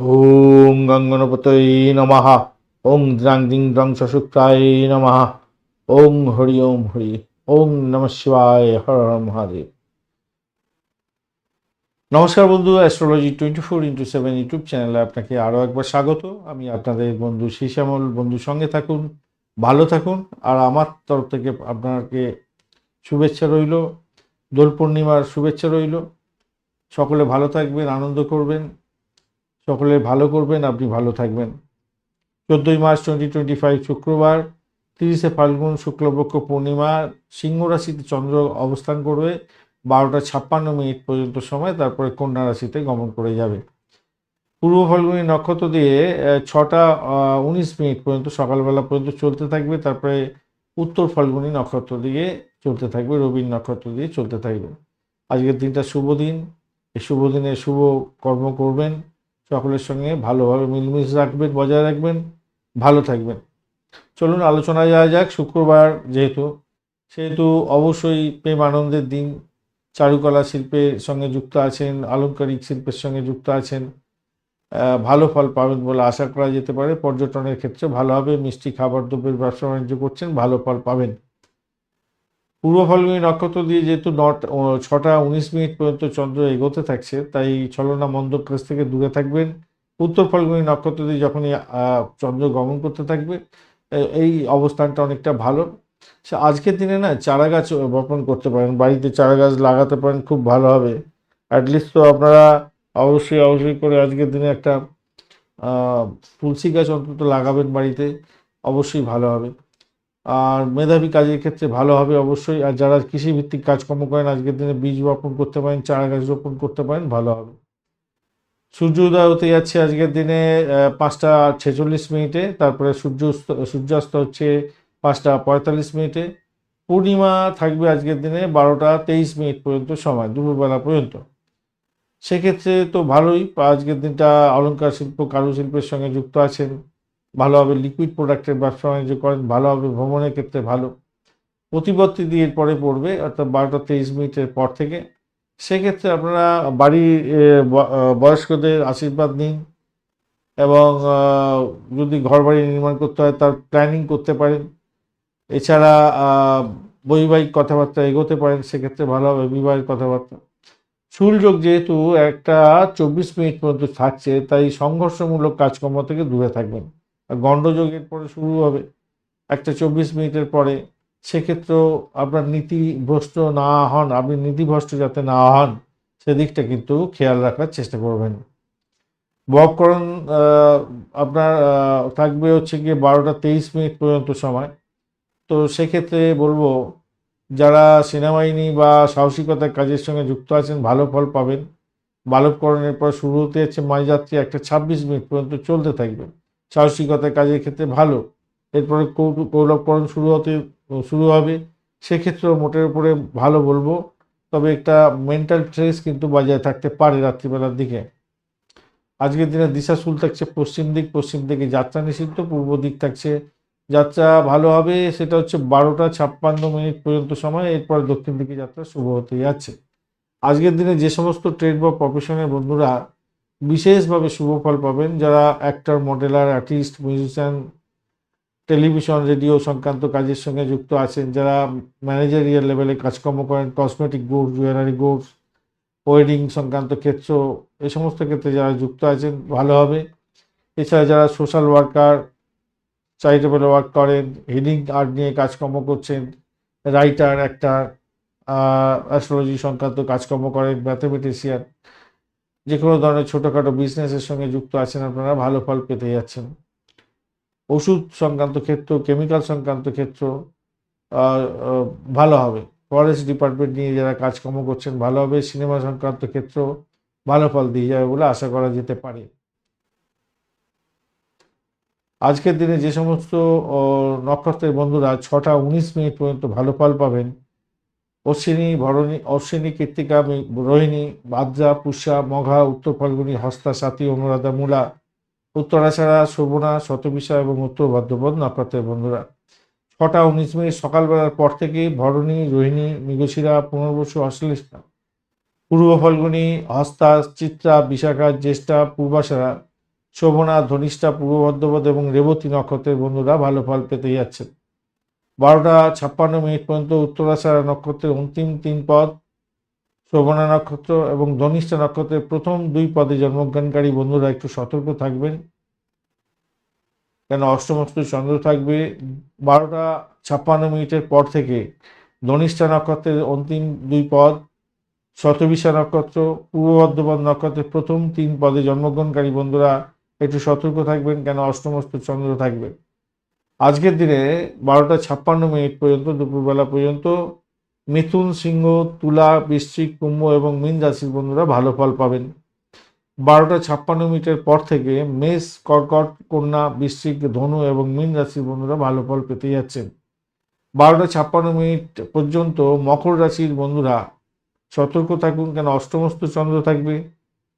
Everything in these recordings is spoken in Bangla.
ওং গঙ্গনপতয়ে নমঃ ওং দ্রাং দিং দ্রং সশুক্তায় নমঃ ওং হরি ওম হরি ওং নম শিবায় হর হর মহাদেব নমস্কার বন্ধু astrology twenty four into seven YouTube চ্যানেলে আপনাকে আরও একবার স্বাগত। আমি আপনাদের বন্ধু শ্যামল বন্ধুর সঙ্গে থাকুন, ভালো থাকুন। আর আমার তরফ থেকে আপনাকে শুভেচ্ছা রইল। দোল পূর্ণিমার শুভেচ্ছা রইল। সকলে ভালো থাকবেন, আনন্দ করবেন। সকলে ভালো করবেন, আপনি ভালো থাকবেন। চোদ্দোই মার্চ টোয়েন্টি টোয়েন্টি ফাইভ শুক্রবার, তিরিশে ফাল্গুন শুক্লপক্ষ পূর্ণিমা, সিংহ রাশিতে চন্দ্র অবস্থান করবে, বারোটা ছাপ্পান্ন মিনিট পর্যন্ত সময়, তারপরে কন্যা রাশিতে গমন করে যাবে। পূর্ব ফাল্গুনী নক্ষত্র দিয়ে ছটা উনিশ মিনিট পর্যন্ত, সকালবেলা পর্যন্ত চলতে থাকবে, তারপরে উত্তর ফাল্গুনী নক্ষত্র দিয়ে চলতে থাকবে রবির নক্ষত্র দিয়ে চলতে থাকবে। আজকের দিনটা শুভ দিন, এই শুভ দিনে শুভ কর্ম করবেন সকলের সঙ্গে ভালোভাবে মিলমিশ রাখবেন, বজায় রাখবেন, ভালো থাকবেন। চলুন আলোচনা যাওয়া যাক, শুক্রবার যেহেতু, সেহেতু অবশ্যই প্রেম আনন্দের দিন। চারুকলা শিল্পের সঙ্গে যুক্ত আছেন, আলংকারিক শিল্পের সঙ্গে যুক্ত আছেন। ভালো ফল পাবেন বলে আশা করা যেতে পারে। পর্যটনের ক্ষেত্রে ভালো হবে, মিষ্টি খাবার, দ্রব্যের ব্যবসা বাণিজ্য করছেন, ভালো ফল পাবেন। পূর্ব ফাল্গুনী নক্ষত্র দিয়ে যেহেতু নট ছটা উনিশ মিনিট পর্যন্ত চন্দ্র এগোতে থাকছে, তাই ছলনা মন্দ কাছ থেকে দূরে থাকবেন। উত্তর ফাল্গুনী নক্ষত্র দিয়ে যখনই চন্দ্র গমন করতে থাকবে এই অবস্থানটা অনেকটা ভালো। সে আজকের দিনে না চারা গাছ বপন করতে পারেন, বাড়িতে চারা গাছ লাগাতে পারেন, খুব ভালো হবে। অ্যাটলিস্ট তো আপনারা অবশ্যই অবশ্যই করে আজকের দিনে একটা তুলসী গাছ অন্তত লাগাবেন বাড়িতে, অবশ্যই ভালো হবে। আর মেধাবী কাজের ক্ষেত্রে ভালো হবে অবশ্যই। আর যারা কৃষিভিত্তিক কাজকর্ম করেন, আজকের দিনে বীজ বপন করতে পারেন, চারা গাছ রোপণ করতে পারেন, ভালো হবে। সূর্য উদয় হতে যাচ্ছে আজকের দিনে পাঁচটা ছেচল্লিশ মিনিটে, তারপরে সূর্য সূর্যাস্ত হচ্ছে পাঁচটা পঁয়তাল্লিশ মিনিটে। পূর্ণিমা থাকবে আজকের দিনে বারোটা তেইশ মিনিট পর্যন্ত সময়, দুপুরবেলা পর্যন্ত। সেক্ষেত্রে তো ভালোই, আজকের দিনটা অলংকার শিল্প, কারুশিল্পের সঙ্গে যুক্ত আছেন। ভালোভাবে লিকুইড প্রোডাক্টের ব্যবসা বাণিজ্য করেন ভালোভাবে ভ্রমণের ক্ষেত্রে ভালো। প্রতিপত্তি দিয়ে পরে পড়বে, অর্থাৎ বারোটা তেইশ মিনিটের পর থেকে। সেক্ষেত্রে আপনারা বাড়ির বয়স্কদের আশীর্বাদ নিন এবং যদি ঘর বাড়ি নির্মাণ করতে হয় তার প্ল্যানিং করতে পারেন। এছাড়া বৈবাহিক কথাবার্তা এগোতে পারেন, সেক্ষেত্রে ভালো হবে বিবাহের কথাবার্তা। সুলযোগ যেহেতু একটা চব্বিশ মিনিট পর্যন্ত থাকছে, তাই সংঘর্ষমূলক কাজকর্ম থেকে দূরে থাকবেন। গণ্ডযোগের পরে শুরু হবে। একটা চব্বিশ মিনিটের পরে সেক্ষেত্রেও আপনার নীতিভ্রষ্ট না হন আপনি নীতিভ্রষ্ট যাতে না হন সেদিকটা কিন্তু খেয়াল রাখার চেষ্টা করবেন। ববকরণ আহ, আপনার থাকবে হচ্ছে গিয়ে বারোটা তেইশ মিনিট পর্যন্ত সময়। তো সেক্ষেত্রে বলব যারা সেনাবাহিনী বা সাহসিকতার কাজের সঙ্গে যুক্ত আছেন ভালো ফল পাবেন। বালবকরণের পর শুরু হতে যাচ্ছে মাঝযাত্রী একটা ছাব্বিশ মিনিট পর্যন্ত চলতে থাকবে। সাহসিকতার কাজের ক্ষেত্রে ভালো। এরপরে কৌলভকরণ শুরু হতে, শুরু হবে। সেক্ষেত্রেও মোটের উপরে ভালো বলব। তবে একটা মেন্টাল স্ট্রেস কিন্তু বজায় থাকতে পারে রাত্রিবেলার দিকে। আজকের দিনে দিশা শুল থাকছে পশ্চিম দিক। পশ্চিম দিকে যাত্রা নিষিদ্ধ, পূর্ব দিক থাকছে যাত্রা ভালো হবে। সেটা হচ্ছে বারোটা ছাপ্পান্ন মিনিট পর্যন্ত সময়। এরপর দক্ষিণ দিকে যাত্রা শুভ হতে যাচ্ছে। আজকের দিনে যে সমস্ত ট্রেড বা প্রফেশনের বন্ধুরা বিশেষভাবে শুভ ফল পাবেন যারা actor modeller artist musician television radio সংক্রান্ত কাজের সঙ্গে যুক্ত আছেন, যারা ম্যানেজারিয়াল লেভেলে কাজকর্ম করেন cosmetic goods jewellery goods wedding সংক্রান্ত ক্ষেত্র, এ সমস্ত ক্ষেত্রে যারা যুক্ত আছেন, ভালো হবে। এছাড়া যারা সোশ্যাল ওয়ার্কার চ্যারিটেবল ওয়ার্ক করেন হিলিং আর্ট নিয়ে কাজকর্ম করছেন রাইটার অ্যাক্টার অ্যাস্ট্রোলজি সংক্রান্ত কাজকর্ম করেন ম্যাথমেটিশিয়ান যে কোনো ধরনের ছোটোখাটো বিজনেসের সঙ্গে যুক্ত আছেন আপনারা, ভালো ফল পেতে যাচ্ছেন। ওষুধ সংক্রান্ত ক্ষেত্র কেমিক্যাল সংক্রান্ত ক্ষেত্র ভালো হবে। ফরেস্ট ডিপার্টমেন্ট নিয়ে যারা কাজকর্ম করছেন, ভালো হবে। সিনেমা সংক্রান্ত ক্ষেত্র, ভালো ফল দিয়ে যাবে বলে আশা করা যেতে পারে। আজকের দিনে যে সমস্ত নক্ষত্রের বন্ধুরা ছটা উনিশ মিনিট পর্যন্ত ভালো ফল পাবেন অশ্বিনী, ভরণী, অশ্বিনী কৃত্তিকা রোহিণী বাদ্রা পুষা, মঘা, উত্তর ফাল্গুনী, হস্তা, সাথী, অনুরাধা, মূলা, উত্তরাছাড়া, শোভনা, শতবিশা এবং উত্তর ভাদ্রপদ নক্ষত্রের বন্ধুরা। ছটা উনিশ মিনিট সকালবেলার পর থেকে ভরণী, রোহিণী, মৃগশিরা, পুনর্বসু অশ্লেষা পূর্ব ফাল্গুনী, হস্তা, চিত্রা, বিশাখা, জ্যেষ্ঠা, পূর্বাশারা, শোভনা, ধনিষ্ঠা, পূর্ব বর্ধমান এবং রেবতী নক্ষত্রের বন্ধুরা ভালো ফল পেতে যাচ্ছেন। বারোটা ছাপ্পান্ন মিনিট পর্যন্ত উত্তরাষাঢ়া নক্ষত্রের অন্তিম তিন পদ, শোভনা নক্ষত্র এবং ধনিষ্ঠা নক্ষত্রের প্রথম দুই পদে জন্মগ্রহণকারী বন্ধুরা একটু সতর্ক থাকবেন। কেন অষ্টমস্ত চন্দ্র থাকবে? বারোটা ছাপ্পান্ন মিনিটের পর থেকে ধনিষ্ঠা নক্ষত্রের অন্তিম দুই পদ, শতবিশা নক্ষত্র, পূর্ব বর্ধমান নক্ষত্রের প্রথম তিন পদে জন্মগ্রহণকারী বন্ধুরা একটু সতর্ক থাকবেন। কেন অষ্টমস্ত চন্দ্র থাকবে? আজকের দিনে বারোটা ছাপ্পান্ন মিনিট পর্যন্ত, দুপুরবেলা পর্যন্ত মিথুন সিংহ, তুলা, বৃশ্চিক কুম্ভ এবং মীন রাশির বন্ধুরা ভালো ফল পাবেন। বারোটা ছাপ্পান্ন মিনিটের পর থেকে মেষ, কর্কট, কন্যা, বৃশ্চিক, ধনু এবং মীন রাশির বন্ধুরা ভালো ফল পেতে যাচ্ছেন। বারোটা ছাপ্পান্ন মিনিট পর্যন্ত মকর রাশির বন্ধুরা সতর্ক থাকুন, কেন অষ্টমস্ত চন্দ্র থাকবে।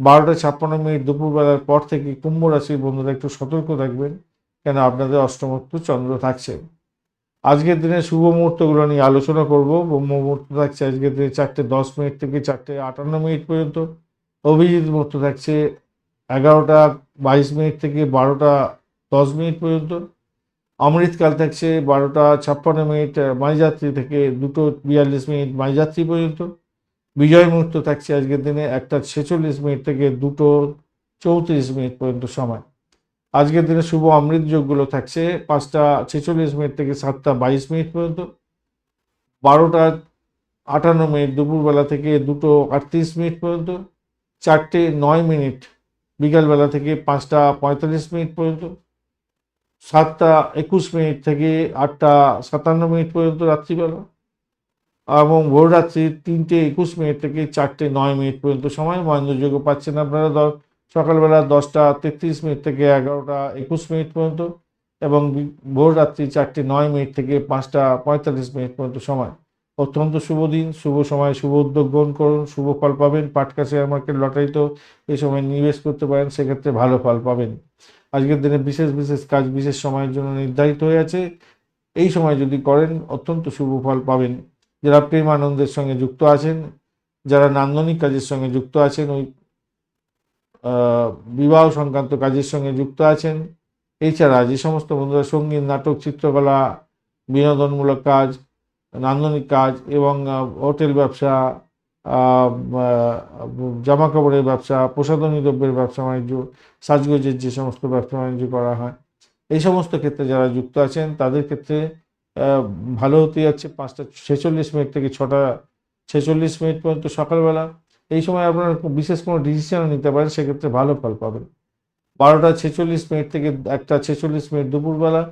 বারোটা ছাপ্পান্ন মিনিট দুপুরবেলার পর থেকে কুম্ভ রাশির বন্ধুরা একটু সতর্ক থাকবেন। কেন আপনাদের অষ্টমস্ত চন্দ্র থাকছে? আজকের দিনে শুভ মুহূর্তগুলো নিয়ে আলোচনা করব। ব্রহ্ম মুহূর্ত থাকছে আজকের দিনে চারটে দশ মিনিট থেকে চারটে আটান্ন মিনিট পর্যন্ত। অভিজিৎ মুহূর্ত থাকছে এগারোটা বাইশ মিনিট থেকে বারোটা দশ মিনিট পর্যন্ত। অমৃতকাল থাকছে বারোটা ছাপ্পান্ন মিনিট আহ, মাঝযাত্রী থেকে দুটো বিয়াল্লিশ মিনিট মাঝযাত্রী পর্যন্ত। বিজয় মুহূর্ত থাকছে আজকের দিনে একটা ছেচল্লিশ মিনিট থেকে দুটো চৌত্রিশ মিনিট পর্যন্ত সময়। আজকের দিনে শুভ অমৃত যোগগুলো থাকছে পাঁচটা ছেচল্লিশ মিনিট থেকে সাতটা বাইশ মিনিট পর্যন্ত, বারোটা আটান্ন মিনিট দুপুরবেলা থেকে দুটো আটত্রিশ মিনিট পর্যন্ত, চারটে নয় মিনিট বিকালবেলা থেকে পাঁচটা পঁয়তাল্লিশ মিনিট পর্যন্ত, সাতটা একুশ মিনিট থেকে আটটা সাতান্ন মিনিট পর্যন্ত রাত্রিবেলা এবং ভোররাত্রি তিনটে একুশ মিনিট থেকে চারটে নয় মিনিট পর্যন্ত সময় মহেন্দ্রযোগ্য পাচ্ছেন আপনারা দশ সকালবেলা দশটা তেত্রিশ মিনিট থেকে এগারোটা একুশ মিনিট পর্যন্ত এবং বি- ভোররাত্রি চারটে নয় মিনিট থেকে পাঁচটা পঁয়তাল্লিশ মিনিট পর্যন্ত সময়। অত্যন্ত শুভ দিন, শুভ সময়, শুভ উদ্যোগ গ্রহণ করুন, শুভ ফল পাবেন, পাটকা শেয়ার মার্কেট লটারিতেও এই সময় নিবেশ করতে পারেন, সেক্ষেত্রে ভালো ফল পাবেন। আজকের দিনে বিশেষ বিশেষ কাজ, বিশেষ সময়ের জন্য নির্ধারিত হয়ে আছে। এই সময় যদি করেন, অত্যন্ত শুভ ফল পাবেন। যারা প্রেম আনন্দের সঙ্গে যুক্ত আছেন, যারা নান্দনিক কাজের সঙ্গে যুক্ত আছেন, ওই বিবাহ সংক্রান্ত কাজের সঙ্গে যুক্ত আছেন। এছাড়া যে সমস্ত বন্ধুরা সংগীত, নাটক, চিত্রকলা, বিনোদনমূলক কাজ, নান্দনিক কাজ এবং হোটেল ব্যবসা জামা কাপড়ের ব্যবসা, প্রসাধনী দ্রব্যের ব্যবসা বাণিজ্য, সাজগোজের যে সমস্ত ব্যবসা বাণিজ্য করা হয়, এই সমস্ত ক্ষেত্রে যারা যুক্ত আছেন, তাদের ক্ষেত্রে ভালো হতে যাচ্ছে। পাঁচটা ছেচল্লিশ মিনিট থেকে ছটা ছেচল্লিশ মিনিট পর্যন্ত সকালবেলা। এই সময় আপনারা বিশেষ কোনো ডিসিশন নিতে পারেন, সেক্ষেত্রে ভালো ফল পাবেন। বারোটা ছেচল্লিশ মিনিট থেকে একটা ছেচল্লিশ মিনিট দুপুরবেলা,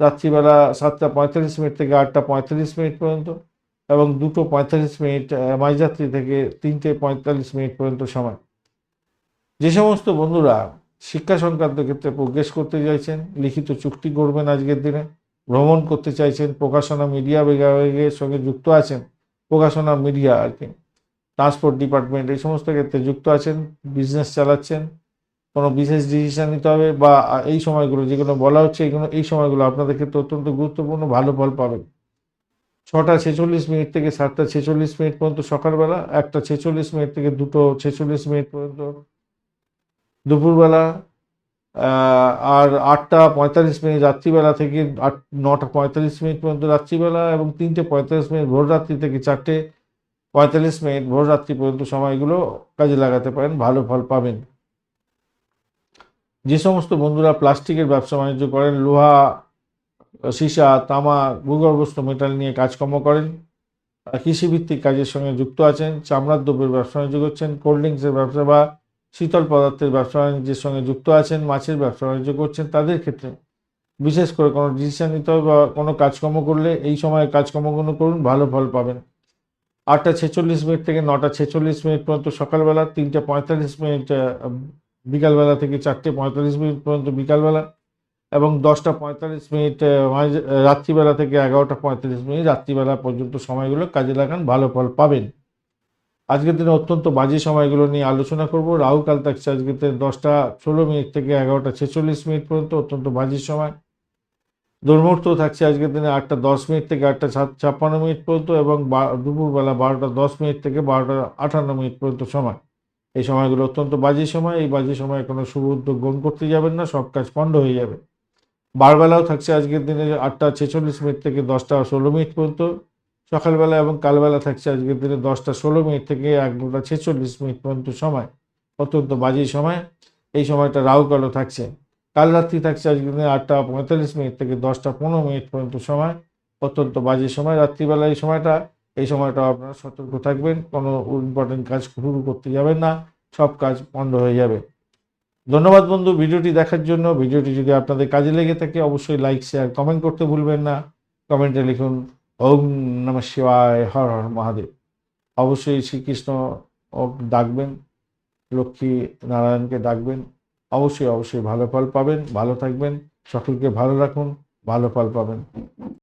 রাত্রিবেলা সাতটা পঁয়তাল্লিশ মিনিট থেকে আটটা পঁয়তাল্লিশ মিনিট পর্যন্ত, এবং দুটো পঁয়তাল্লিশ মিনিট মাঝরাত্রি থেকে তিনটে পঁয়তাল্লিশ মিনিট পর্যন্ত সময়। যে সমস্ত বন্ধুরা শিক্ষা সংক্রান্ত ক্ষেত্রে প্রোগ্রেস করতে চাইছেন, লিখিত চুক্তি করবেন আজকের দিনে, ভ্রমণ করতে চাইছেন, প্রকাশনা মিডিয়া বিভাগের সঙ্গে যুক্ত আছেন, প্রকাশনা মিডিয়া আর কি। ট্রান্সপোর্ট ডিপার্টমেন্ট এই সমস্ত ক্ষেত্রে যুক্ত আছেন বিজনেস চালাচ্ছেন, কোনো বিশেষ ডিসিশন নিতে হবে বা এই সময়গুলো যেগুলো বলা হচ্ছে এইগুলো এই সময়গুলো আপনাদের ক্ষেত্রে অত্যন্ত গুরুত্বপূর্ণ, ভালো ফল পাবেন। ছটা ছেচল্লিশ মিনিট থেকে সাতটা ছেচল্লিশ মিনিট পর্যন্ত সকালবেলা, একটা ছেচল্লিশ মিনিট থেকে দুটো ছেচল্লিশ মিনিট পর্যন্ত দুপুরবেলা আর আটটা পঁয়তাল্লিশ মিনিট রাত্রিবেলা থেকে আট, নটা পঁয়তাল্লিশ মিনিট পর্যন্ত রাত্রিবেলা এবং তিনটে পঁয়তাল্লিশ মিনিট ভোর রাত্রি থেকে চারটে পঁয়তাল্লিশ মিনিট ভোররাত্রি পর্যন্ত সময়গুলো কাজে লাগাতে পারেন, ভালো ফল পাবেন। যে সমস্ত বন্ধুরা প্লাস্টিকের ব্যবসা বাণিজ্য করেন, লোহা, সীসা, তামা, ভূগর্ভস্থ মেটাল নিয়ে কাজকর্ম করেন কৃষিভিত্তিক কাজের সঙ্গে যুক্ত আছেন, চামড়ার দ্রব্যের ব্যবসা বাণিজ্য করছেন, কোল্ড ড্রিঙ্কসের ব্যবসা বা শীতল পদার্থের ব্যবসা বাণিজ্যের সঙ্গে যুক্ত আছেন, মাছের ব্যবসা বাণিজ্য করছেন, তাদের ক্ষেত্রে বিশেষ করে কোনো ডিসিশন নিতে হবে বা কোনো কাজকর্ম করলে এই সময়ে কাজকর্মগুলো করুন, ভালো ফল পাবেন। আটটা ছেচল্লিশ মিনিট থেকে নটা ছেচল্লিশ মিনিট পর্যন্ত সকালবেলা, তিনটে পঁয়তাল্লিশ মিনিট বিকালবেলা থেকে চারটে পঁয়তাল্লিশ মিনিট পর্যন্ত বিকালবেলা এবং দশটা পঁয়তাল্লিশ মিনিট রাত্রিবেলা থেকে এগারোটা পঁয়তাল্লিশ মিনিট, রাত্রিবেলা পর্যন্ত সময়গুলো কাজে লাগান, ভালো ফল পাবেন। আজকের দিনে অত্যন্ত বাজে সময়গুলো নিয়ে আলোচনা করব। রাহু কাল থাকছে আজকের দিনে দশটা ষোলো মিনিট থেকে এগারোটা ছেচল্লিশ মিনিট পর্যন্ত অত্যন্ত বাজে সময়। দুর্মুহূর্ত থাকছে আজকের দিনে আটটা দশ মিনিট থেকে আটটা ছাপ্পান্ন মিনিট পর্যন্ত এবং দুপুরবেলা বারোটা দশ মিনিট থেকে বারোটা আটান্ন মিনিট পর্যন্ত সময়। এই সময়গুলো অত্যন্ত বাজে সময়। এই বাজে সময়ে কোনো শুভ উদ্যোগ গ্রহণ করতে যাবেন না। সব কাজ পণ্ড হয়ে যাবে। বারবেলাও থাকছে আজকের দিনে আটটা ছেচল্লিশ মিনিট থেকে দশটা ষোলো মিনিট পর্যন্ত। সকালবেলা এবং কালবেলা থাকছে আজকের দিনে দশটা ষোলো মিনিট থেকে এক এগারোটা ছেচল্লিশ মিনিট পর্যন্ত সময়। অত্যন্ত বাজে সময়। এই সময়টা রাহু কালো থাকছে। কাল রাত্রি থাকছে আজকের দিনে আটটা পঁয়তাল্লিশ মিনিট থেকে দশটা পনেরো মিনিট পর্যন্ত সময়, অত্যন্ত বাজে সময়। রাত্রিবেলা এই সময়টা এই সময়টা আপনারা সতর্ক থাকবেন, কোনো ইম্পর্টেন্ট কাজ শুরু করতে যাবেন না, সব কাজ বন্ধ হয়ে যাবে। ধন্যবাদ বন্ধু, ভিডিওটি দেখার জন্য। ভিডিওটি যদি আপনাদের কাজে লেগে থাকে, অবশ্যই লাইক শেয়ার কমেন্ট করতে ভুলবেন না। কমেন্টে লিখুন, ওম নম শিবায়, হর হর মহাদেব। অবশ্যই শ্রীকৃষ্ণ ডাকবেন, লক্ষ্মী নারায়ণকে ডাকবেন। অবশ্যই অবশ্যই ভালো ফল পাবেন ভালো থাকবেন সকলকে ভালো রাখুন ভালো ফল পাবেন।